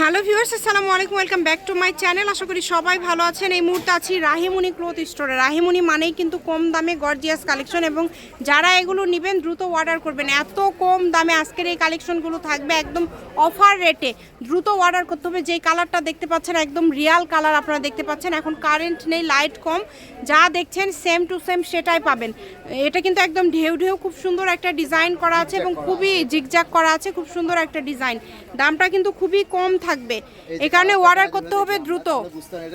Hello viewers, আসসালামু আলাইকুম, welcome back to my channel. আশা করি সবাই ভালো আছেন। এই মুহূর্তে আছি রাহিমুনি ক্লোথ স্টোরে। রাহিমুনি মানেই কিন্তু কম দামে গর্জিয়াস কালেকশন এবং যারা এগুলো নেবেন, দ্রুত অর্ডার করবেন। এত কম দামে আজকের এই কালেকশনগুলো থাকবে একদম অফার রেটে দ্রুত অর্ডার করতে হবে। যেই কালারটা দেখতে পাচ্ছেন, একদম রিয়াল কালার আপনারা দেখতে পাচ্ছেন। এখন কারেন্ট নেই লাইট কম। যা দেখছেন সেম টু সেম সেটাই পাবেন। এটা কিন্তু একদম ঢেউ ঢেউ, খুব সুন্দর একটা ডিজাইন করা আছে এবং খুবই জিগজাগ করা আছে, খুব সুন্দর একটা ডিজাইন দামটা কিন্তু খুবই কম থাকবে। এই কারণে অর্ডার করতে হবে দ্রুত। বুঝতে পারেন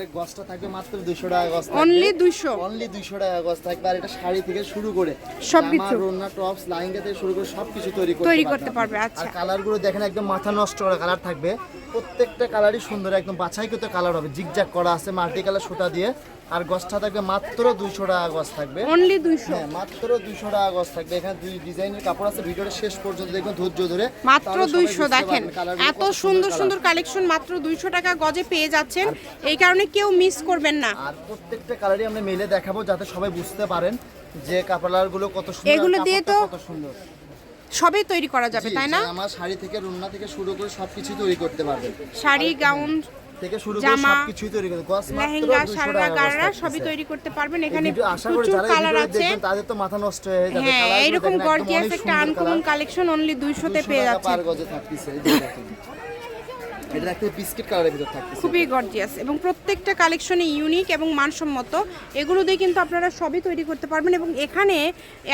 থাকবে মাত্র 200 টাকা গছ Only 200 অনলি 200 টাকা থাকবে আর এটা শাড়ি থেকে শুরু করে সবকিছু। টপস লাইঙ্গা থেকে শুরু করে সবকিছু তৈরি করতে তৈরি করতে পারবে, আর আচ্ছা। কালারগুলো দেখেন একদম মাথা নষ্ট করা কালার থাকবে। প্রত্যেকটা কালারই সুন্দর একদম বাছাইকৃত কালার হবে। জিগজ্যাগ করা আছে মাল্টি কালার সুতা দিয়ে। আর গছটা থাকবে মাত্র 200 টাকা গছ থাকবে। অনলি দুইশো? হ্যাঁ মাত্র 200 টাকা গছ থাকবে। এখানে দুই ডিজাইনের কাপড় আছে ভিডিওটা শেষ পর্যন্ত দেখবেন ধৈর্য ধরে। মাত্র দুইশো দেখেন এত সুন্দর সুন্দর কালেকশন মাত্র দুইশো টাকা গজে পেয়ে যাচ্ছেন। এই কারণে কেউ মিস করবেন না। আর প্রত্যেকটা কালারই আমরা মেলে দেখাবো যাতে সবাই বুঝতে পারেন যে কাপড়গুলো কত সুন্দর এগুলো দিয়ে তো কত সুন্দর। সবই তৈরি করা যাবে তাই না? আমার শাড়ি থেকে রুন্না থেকে শুরু করে সবকিছু তৈরি করতে পারবে শাড়ি গাউন থেকে শুরু করে সবকিছুই তৈরি করতে গস লেহেঙ্গা 200 সারা টাকা গাড়া সবই তৈরি করতে পারবেন। এখানে প্রচুর কালার আছে। তাদের তো মাথা নষ্ট হয়ে যাবে। হ্যাঁ এইরকম গর্জিয়াস একটা আনকমন কালেকশন অনলি দুইশোতে 200 পেয়ে যাচ্ছে পার গজে থাকতেছে এই দেখেন। এটা একটা বিস্কিট কালারের ভিতর থাকতেছে। খুবই গর্জিয়াস এবং প্রত্যেকটা কালেকশনে ইউনিক এবং মানসম্মত। এগুলো দিয়ে কিন্তু আপনারা সবই তৈরি করতে পারবেন এবং এখানে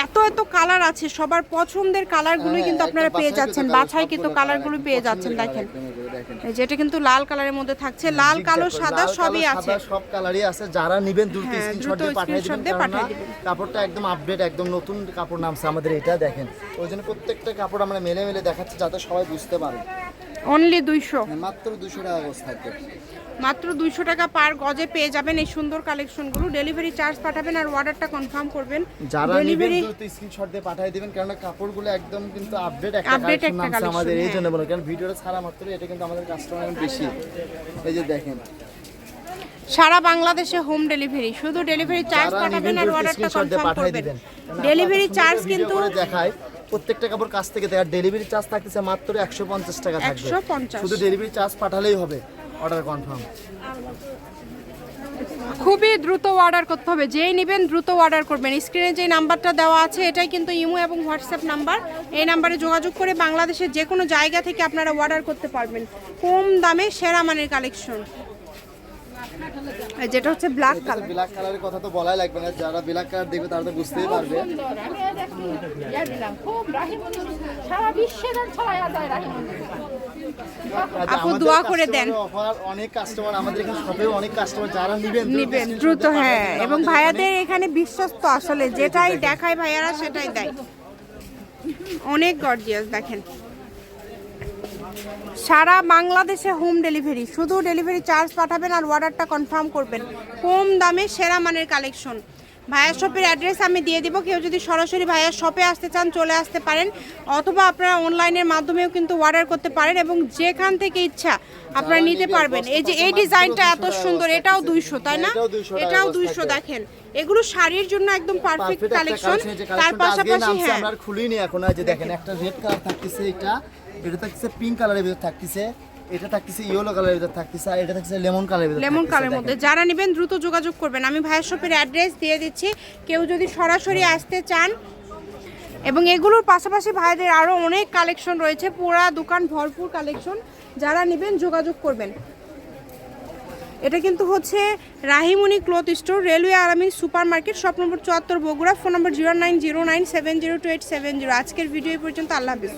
এত এত কালার আছে সবার পছন্দের কালারগুলোই হ্যাঁ, কিন্তু আপনারা পেয়ে যাচ্ছেন বাছাইকৃত সবগুলো কালারগুলো পেয়ে যাচ্ছেন দেখেন। যেটা কিন্তু লাল কালারের মধ্যে থাকছে লাল কালো সাদা সবই আছে। সব কালারই আছে যারা নেবেন দ্রুত হ্যাঁ, স্ক্রিনশট দ্রুত দিয়ে পাঠিয়ে দিবেন। কাপড়টা একদম আপডেট একদম নতুন কাপড় নামছে আমাদের এটা দেখেন। ওই জন্য প্রত্যেকটা কাপড় আমরা মেলে মেলে দেখাচ্ছি যাতে সবাই বুঝতে পারে। অনলি দুইশো। মাত্র দুশো টাকা গোছ থাকবে। মাত্র দুইশো টাকা পার গজে পেয়ে যাবেন এই সুন্দর কালেকশনগুলো ডেলিভারি চার্জ পাঠাবেন আর অর্ডারটা কনফার্ম করবেন। যারা ডেলিভারি স্ক্রিনশট দিয়ে পাঠিয়ে দিবেন কারণ কাপড়গুলো একদম কিন্তু আপডেট একটা কালেকশন একটা নামছে আমাদের এই জন্য বলো। কারণ ভিডিওটা ছাড়া মাত্র এটা কিন্তু আমাদের কাস্টমার বেশি। এই যে দেখেন। সারা বাংলাদেশে হোম ডেলিভারি শুধু ডেলিভারি চার্জ পাঠাবেন আর অর্ডারটা কনফার্ম করবেন। ডেলিভারি চার্জ কিন্তু দেখায় প্রত্যেকটা কাপড় কাছ থেকে দেয়। আর ডেলিভারি চার্জ থাকতেছে মাত্র একশো পঞ্চাশ টাকা থাকবে। 150 শুধু ডেলিভারি চার্জ পাঠালেই হবে। অর্ডার কনফার্ম খুবই দ্রুত অর্ডার করতে হবে। যেই নেবেন দ্রুত অর্ডার করবেন। স্ক্রিনে যে নাম্বারটা দেওয়া আছে এটাই কিন্তু ইমো এবং হোয়াটসঅ্যাপ নাম্বার। এই নাম্বারে যোগাযোগ করে বাংলাদেশের যে কোনো জায়গা থেকে আপনারা অর্ডার করতে পারবেন। কম দামে সেরা মানের কালেকশন যেটা হচ্ছে ব্ল্যাক কালার ব্ল্যাক কালারের কথা তো বলাই লাগবে না। যারা ব্ল্যাক কালার দেখবে তারা তো বুঝতেই পারবে। খুব সারা আচ্ছা, আপু, দোয়া করে দেন। অনেক কাস্টমার আমাদের এখানে অনেক কাস্টমার যারা নিবেন দ্রুত নিবেন দ্রুত হ্যাঁ এবং ভাইয়াদের এখানে। বিশ্বস্ত আসলে যেটাই দেখায় ভাইয়ারা সেটাই দেয়। অনেক গর্জিয়াস দেখেন। সারা বাংলাদেশে হোম ডেলিভারি শুধু ডেলিভারি চার্জ পাঠাবেন আর অর্ডারটা কনফার্ম করবেন। কম দামে সেরা মানের কালেকশন ভাইয়ার শপের অ্যাড্রেস আমি দিয়ে দিব। কেউ যদি সরাসরি ভাইয়ার শপে আসতে চান চলে আসতে পারেন। অথবা আপনারা অনলাইনের মাধ্যমেও কিন্তু অর্ডার করতে পারেন এবং যেখান থেকে ইচ্ছা আপনারা নিতে পারবেন। এই যে এই ডিজাইনটা এত সুন্দর এটাও দুইশো তাই না? এটাও 200 টাকা এটাও অবস্থা দুইশো দেখেন। এগুলো শাড়ির জন্য একদম পারফেক্ট কালেকশন তার পাশাপাশি হ্যাঁ। আমরা খুলিনি এখন। এই যে দেখেন একটা রেড কালার থাকতেছে এটা। এটা থাকতেছে পিঙ্ক কালারের ভিতর থাকতেছে। এটা থাকতেছে ইয়েলো কালারের ভিতর থাকতেছে আর এটা থাকতেছে লেমন কালারের ভিতর লেমন কালারের মধ্যে। যারা নেবেন দ্রুত যোগাযোগ করবেন। আমি ভাইয়ের শপের অ্যাড্রেস দিয়ে দিচ্ছি। কেউ যদি সরাসরি আসতে চান এবং এগুলোর পাশাপাশি ভাইদের আরও অনেক কালেকশন রয়েছে পুরা দোকান ভরপুর কালেকশন যারা নেবেন যোগাযোগ করবেন। এটা কিন্তু হচ্ছে Rahimuni cloth store railway Aramin super market shop number চুয়াত্তর Bogura phone number zero nine zero nine seven zero two eight seven zero আজকের ভিডিও পর্যন্ত আল্লাহ হাফিজ।